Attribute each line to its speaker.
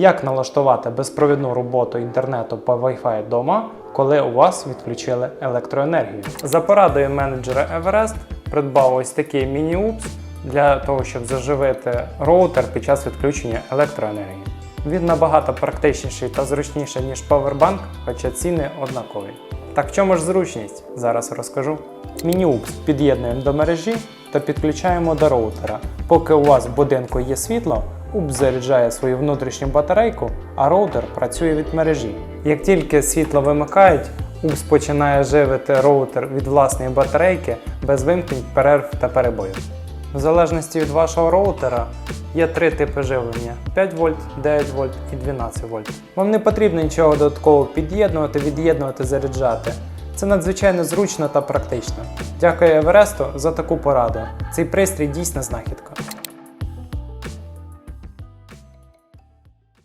Speaker 1: Як налаштувати безпровідну роботу інтернету по Wi-Fi вдома, коли у вас відключили електроенергію? За порадою менеджера Everest придбав ось такий міні-упс для того, щоб заживити роутер під час відключення електроенергії. Він набагато практичніший та зручніший, ніж Powerbank, хоча ціни однакові. Так в чому ж зручність? Зараз розкажу. Міні-упс під'єднуємо до мережі та підключаємо до роутера. Поки у вас в будинку є світло, УПС заряджає свою внутрішню батарейку, а роутер працює від мережі. Як тільки світло вимикають, УПС починає живити роутер від власної батарейки без вимкнень, перерв та перебоїв. В залежності від вашого роутера є три типи живлення: 5 вольт, 9 вольт і 12 вольт. Вам не потрібно нічого додатково під'єднувати, від'єднувати, заряджати. Це надзвичайно зручно та практично. Дякую Евересту за таку пораду. Цей пристрій дійсно знахідка.